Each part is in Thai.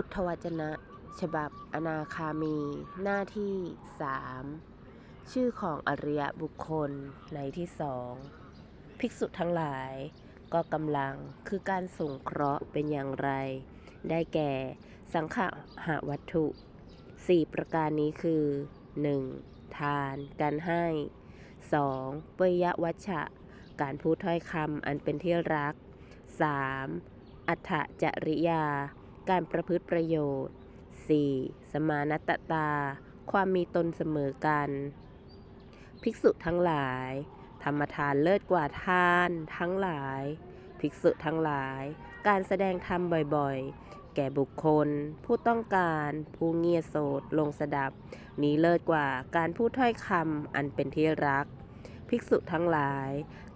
พุทธวจนะ ฉบับอนาคามี หน้าที่สามชื่อของอริยบุคคลในที่สองภิกษุทั้งหลาย ก็กำลังคือการส่งเคราะห์เป็นอย่างไร ได้แก่สังขหาวัตถุสี่ประการนี้คือ 1. ทาน การให้ 2. ปริยวัชชะ การพูดถ้อยคำอันเป็นที่รัก 3. อัฏฐจริยา การประพฤติประโยชน์ 4. สมานตตา ความมีตนเสมอกัน ภิกษุทั้งหลาย ธรรมทานเลิศกว่าทานทั้งหลาย ภิกษุทั้งหลาย การแสดงธรรมบ่อยๆ แก่บุคคล ผู้ต้องการ ผู้เงียโสดลงสดับ นี้เลิศกว่าการพูดถ้อยคำอันเป็นที่รัก ภิกษุทั้งหลาย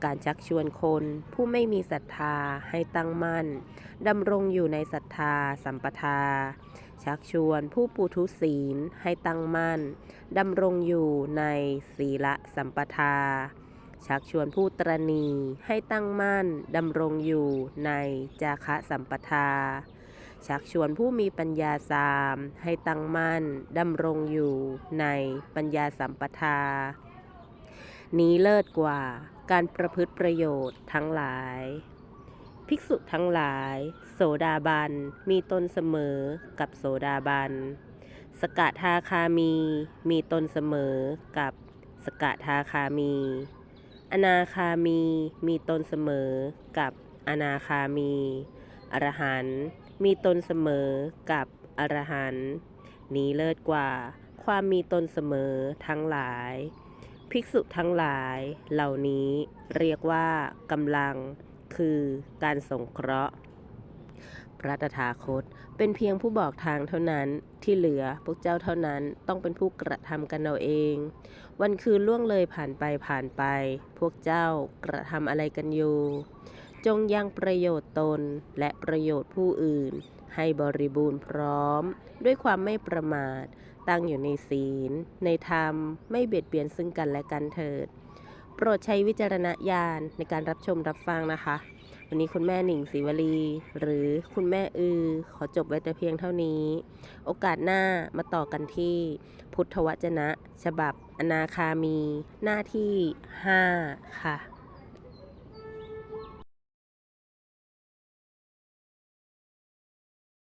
การชักชวนคนผู้ไม่มีศรัทธาให้ตั้งมั่นดำรงอยู่ในศรัทธาสัมปทา ชักชวนผู้ปุถุศีลให้ตั้งมั่นดำรงอยู่ในศีละสัมปทา ชักชวนผู้ตรณีให้ตั้งมั่นดำรงอยู่ในจาคะสัมปทาชักชวนผู้มีปัญญาสามให้ตั้งมั่นดำรงอยู่ในปัญญาสัมปทา นี้เลิศกว่าการประพฤติประโยชน์ทั้งหลาย ภิกษุทั้งหลาย โสดาบัน มีตนเสมอกับโสดาบัน สกทาคามี มีตนเสมอกับสกทาคามี อนาคามี มีตนเสมอกับอนาคามี อรหันต์มีตนเสมอกับอรหันต์นี้เลิศกว่าความมีตนเสมอทั้งหลาย ภิกษุทั้งหลายเหล่านี้เรียกว่ากำลังคือการสงเคราะห์ พระตถาคตเป็นเพียงผู้บอกทางเท่านั้นที่เหลือพวกเจ้าเท่านั้นต้องเป็นผู้กระทำกันเอาเอง วันคืนล่วงเลยผ่านไปผ่านไป พวกเจ้ากระทำอะไรกันอยู่ จงยังประโยชน์ตนและประโยชน์ผู้อื่น ให้บริบูรณ์พร้อม ด้วยความไม่ประมาท ตั้งอยู่ในศีล ในธรรม ไม่เบียดเบียนซึ่งกันและกันเถิด โปรดใช้วิจารณญาณในการรับชมรับฟังนะคะ วันนี้คุณแม่หนิงศรีวลี หรือคุณแม่อือ ขอจบไว้แต่เพียงเท่านี้ โอกาสหน้ามาต่อกันที่ พุทธวจนะ ฉบับ อนาคามี หน้าที่ 5 ค่ะ